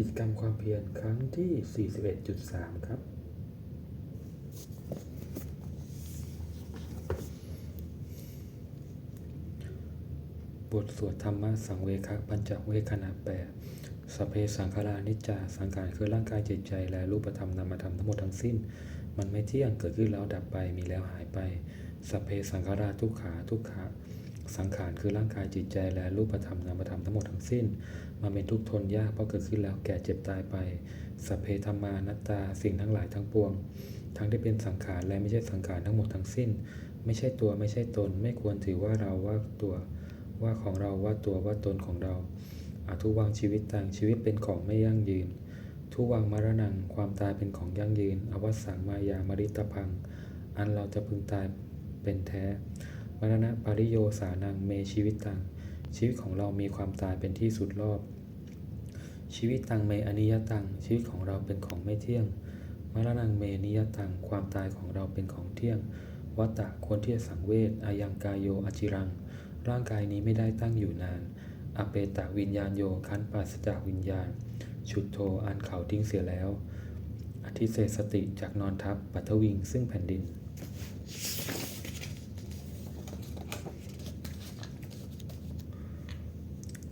กิจกรรมความเพียรครั้งที่ 41.3 ครับ บทสวดธรรมะสังเวคปัญจเวคขณะแปดสเพสังขารานิจจา สังขารคือร่างกายจิตใจ และรูปธรรมนามธรรมทั้งหมดทั้งสิ้น มันไม่เที่ยงเกิดขึ้นแล้วดับไปมีแล้วหายไปสเพสังขาราทุกขาทุกขาสังขารคือร่างกายจิตใจและรูปธรรมนามธรรมทั้งหมดทั้งสิ้น มันเป็นทุกข์ทนยากเพราะเกิดขึ้นแล้วแก่เจ็บตายไปสพเพธรรมานัตตาสิ่งทั้งหลายทั้งปวง ทั้งที่เป็นสังขารและไม่ใช่สังขารทั้งหมดทั้งสิ้น ไม่ใช่ตัวไม่ใช่ตน ไม่ควรถือว่าเราว่าตัวว่าของเราว่าตัวว่าตนของเราอาทุวังชีวิตต่างชีวิตเป็นของไม่ยั่งยืน ทุวังมรณงความตายเป็นของยั่งยืน อวสังมายามริตพัง อันเราจะพึงตายเป็นแท้ มรณะปริโยสานังเมชีวิตตัง ชีวิตของเรามีความตายเป็นที่สุดรอบ ชีวิตตังเมอนิยตัง ชีวิตของเราเป็นของไม่เที่ยง มรณังเมนิยตัง ความตายของเราเป็นของเที่ยง วัตตะควรที่จะสังเวชอายังกายโยอจิรัง ร่างกายนี้ไม่ได้ตั้งอยู่นาน อเปตะวิญญาณโยคันปราศจากวิญญาณ ชุดโทอันเขาทิ้งเสียแล้ว อธิเศสติจากนอนทับปัทวิงซึ่งแผ่นดิน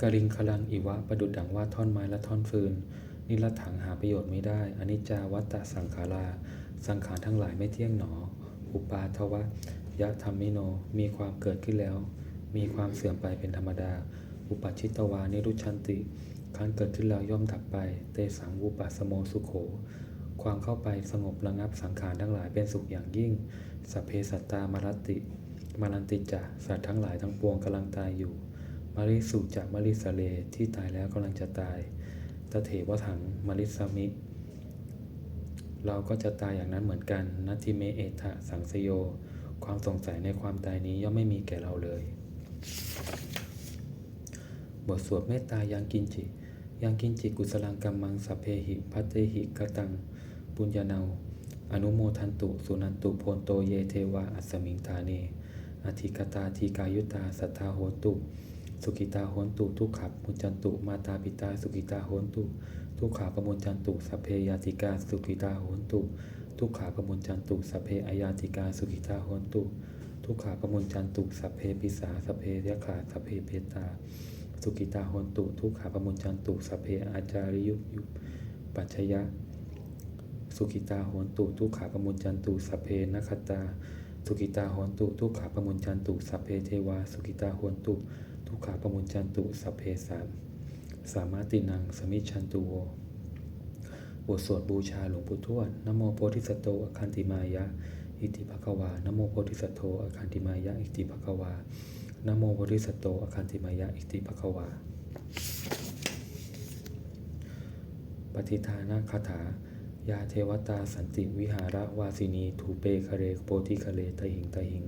กริงคลังอิวะประดุดดังว่าท่อนไม้และท่อนฟืน นิรถังหาประโยชน์ไม่ได้อนิจจาวัตตสังขาราสังขารทั้งหลายไม่เที่ยงหนอ อุปาทวะยะธรรมิโนมีความเกิดขึ้นแล้ว มีความเสื่อมไปเป็นธรรมดา อุปชิตวานิรุชันติครั้นเกิดขึ้นแล้วย่อมดับไป เตสังอุปัสโมสุโข ความเข้าไปสงบระงับสังขารทั้งหลายเป็นสุขอย่างยิ่งสพเพสัตตามารติ มารันติจะสัตว์ทั้งหลายทั้งปวงกำลังตายอยู่ มาริสุจากมาริสเลที่ตายแล้วกำลังจะตายตเถวถังมาริสมิ เราก็จะตายอย่างนั้นเหมือนกันนัตติเมเอทะสังสโย ความสงสัยในความตายนี้ย่อมไม่มีแก่เราเลย บทสวดเมตตายังกินจิ ยังกินจิกุสลังกัมมังสัพเพหิพัตเตหิกตังปุญญาเนาอนุโมทันตุ สุนันตุโพนโตเยเทวาอัสมิงทาเนอธิกตาทีกายุตาสัทธาโหตุ สุกิตาโหนตุทุกขับมุจจันตุมาตาปิตาสุกิตาโหนตุทุกขาปมุจันตุสัพเพยาติกาสุกิตาโหนตุทุกขาปมุจันตุสัพเพอายาติกาสุกิตาโหนตุทุกขาปมุจันตุสัพเพปิสาสัพเพยะขาสัพเพเปตาสุกิตาโหนตุทุกขาปมุจันตุสัพเพอาจาริยุยุปัจชยะสุกิตาโหนตุทุกขาปมุจันตุสัพเพนคตาสุกิตาโหนตุทุกขาปมุจันตุสัพเพเทวาสุกิตาโหนตุ ทุกขาปมุญจันตุสัพเพสามสามารถตินังสมิชันตุโวบทสวดบูชาหลวงปู่ทวดนโมโพธิสัตโตอคันติมายะ อิติภควานโมโพธิสัตโตอคันติมายะ อิติภควานโมโพธิสัตโตอคันติมายะ อิติภควา ปฏิทานาคาถา ยาเทวตาสันติวิหารวาสินี ถูเปคะเรโปธิคะเลตหิงตหิง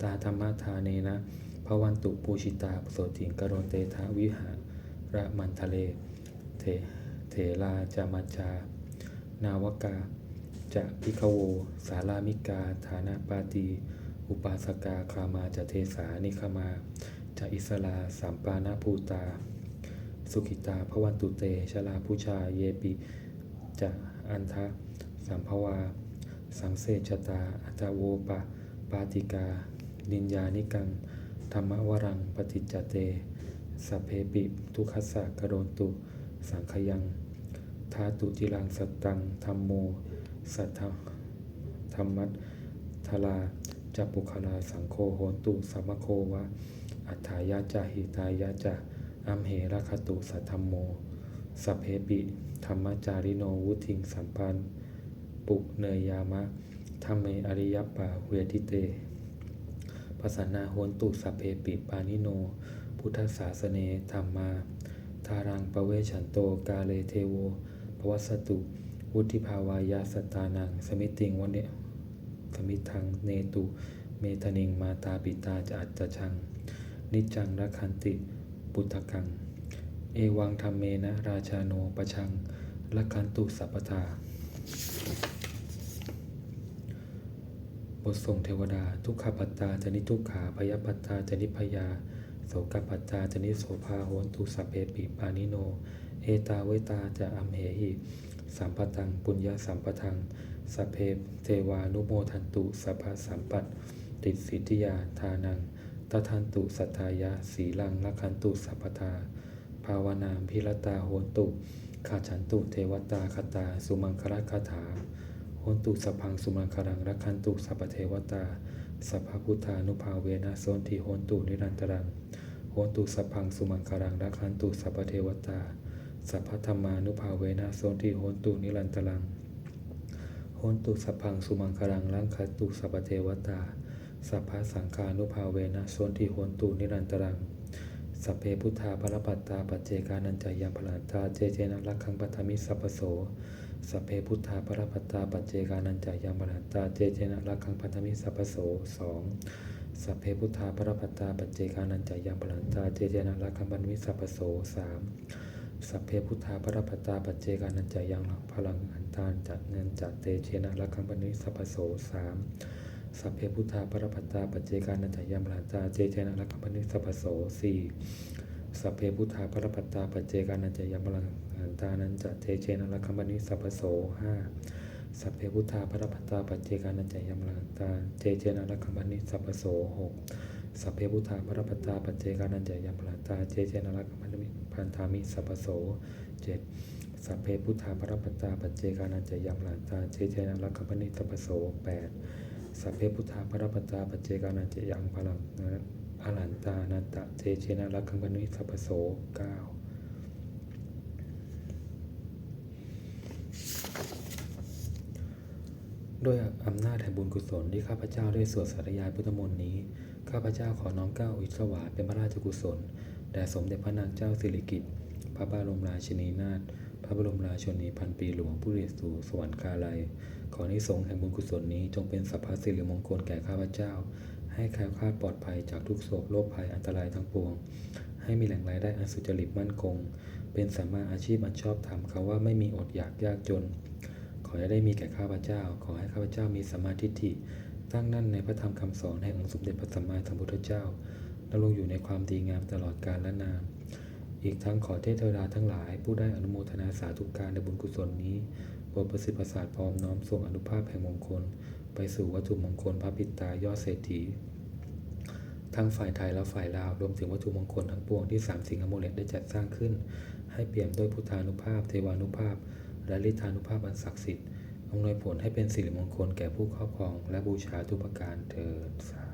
ตาธรรมทาเนนะ ระวันตุปูชิตาโสติงกโรเตทาวิหาระมันทะเลเทเถลาจามาจานาวกา จะพิคโว สารามิกา ฐานาปาตี อุปาสกาคามาจะเทสานิคมา จะอิสลาสัมปานาภูตา สุขิตาพระวันตุเต ชลาผู้ชาเยปิ จะอันทะ สัมภวา สังเสชตาอัตโวปะ ปาติกา นินยานิกัง ธรรมวรังปฏิจจเตสัพเพปิทุกขสสะกะโรนตุ สังขยังทาตุจิรังสัตตังธรรมโม สัทธธรรมัตทลาจัปุคลาสังโฆโหนตุสัมโควะ อัฏฐายาจาหิตายาจาอัมเหระคตุสัทธรรมโม สัพเพปิ ธรรมจาริโนวุทิงสัมปัน ปุเนยามะธรรมเมอริยปาเวทิเต ภาษนาโหนตุสัพเพปิปานิโน พุทธศาสเนธรรมา ทารังปะเวชันโตกาเลเทโวภวสตุ วุธิภาวายาสตานัง สมิติงวันเนสมิทังเนตุ เมธนิงมาตาปิตาจะอัจจะชัง นิจังรักันติปุตตกัง เอวังธรรมเมนะราชาโนประชังรักันตุสัพพทา บทส่งเทวดา ทุกขปัตตาจนิทุกขาพยปัตตาจนิพยา โสกปัตตาจนิโสภาโหนตุสัพเพปิปานิโน เอตาเวตาจะอัมเหหิสัมปตังปุญญาสัมปทังสพเพเทวานุโมทันตุสัพพสัมปัตติสิทธิยาทานังตทันตุสัทธายะสีลังลักขันตุสัพพทา ภาวนามพิรตาโหนตุขาฉันตุเทวตาคตา สุมังคลคาถา โหนตุสพพังสุมังคลังรักขันตุสัพเทวตาสัพพุทธานุภาเวนะโสนทิโหนตุนิรันตรังโหนตุสัพพังสุมังคลังรักขันตุสัพเทวตาสัพพธรรมานุภาเวนะโสนทิโหนตุนิรันตรังโหนตุสัพพังสุมังคลังรักขันตุสัพเทวตาสัพพสังฆานุภาเวนะโสนทิโหนตุนิรันตรัง สัพเพพุทธาปรปัตตาปัจเจกานันจายังพลันตาเจเจนะรักขังปัทมิสัพโสสัพเพพุทธาปรปัตตาปัจเจกานันจายังพลันตาเจเจนะรักขังปัทมิสัพโสสองสัพเพพุทธาปรปัตตาปัจเจกานันจายังพลันตาเจเจนะรักขังปัทมิสัพโสสามสัพเพพุทธาปรปัตตาปัจเจกานันจายังพลังอันตานจัดเนันจัดเตเจนะรักขังปัทมิสัพโสสาม สัพเพพุทธาปรปัตตาปัจเจกานัจายามลาตาเจเจนะรักขปนิสัพโสสี่สัพเพพุทธาปรปัตตาปัจเจกานัจายามลาตานันจะเจเจนะรักขปนิสัพโสห้าสัพเพพุทธาปรปัตตาปัจเจกานัจายามลาตาเจเจนะรักขปนิสัพโสหกสัพเพพุทธาปรปัตตาปัจเจกานัจายามลาตาเจเจนะรักขปนิพันธามิสัพโสเจ็ดสัพเพพุทธาปรปัตตาปัจเจกานัจายามลาตาเจเจนะรักขปนิสัพพโสแปด สัพเพพุทธาพระปัตาปัจเจกานันเจยังพลังอรันตานันตะเจเจนะรักขังปนุสัพโสเก้าด้วยอำนาจแห่งบุญกุศลที่ข้าพเจ้าได้สวดสาธยายพุทธมนต์นี้ ข้าพเจ้าขอน้อมเก้าอิสวาเป็นพระราชกุศล แด่สมเด็จพระนางเจ้าสิริกิติ์พระบรมราชินีนาถ พระบรมราชนีพันปีหลวงผู้เรียสู่สวรรคาลัย ขอนิสงส์แห่งบุญกุศลนี้จงเป็นสัพพสิริมงคลแก่ข้าพเจ้า ให้แคล้วคลาดปลอดภัยจากทุกโศกโรคภัยอันตรายทั้งปวง ให้มีแหล่งรายได้อันสุจริตมั่นคง เป็นสัมมาอาชีพอันชอบธรรมคำว่าไม่มีอดอยากยากจน ขอให้ได้มีแก่ข้าพเจ้า ขอให้ข้าพเจ้ามีสมมาธิฏฐิตั้งนั่นในพระธรรมคำสอนแห่งองค์สมเด็จพระสัมมาสัมพุทธเจ้าดำรงอยู่ในความดีงามตลอดกาลและนาน อีกทั้งขอเทพเทวดาทั้งหลาย ผู้ได้อนุโมทนาสาธุการในบุญกุศลนี้โปรดประสิทธิ์ประสาทพร้อมน้อมส่งอนุภาพแห่งมงคล ไปสู่วัตถุมงคลพระปิตายอดเศรษฐี ทั้งฝ่ายไทยและฝ่ายลาวรวมถึงวัตถุมงคลทั้งปวงที่สามสิงห์โมเลตได้จัดสร้างขึ้น ให้เปี่ยมด้วยพุทธานุภาพ เทวานุภาพ และฤทธานุภาพอันศักดิ์สิทธิ์อำนวยผลให้เป็นสิริมงคลแก่ผู้ครอบครอง และบูชาทุกประการเถิดสา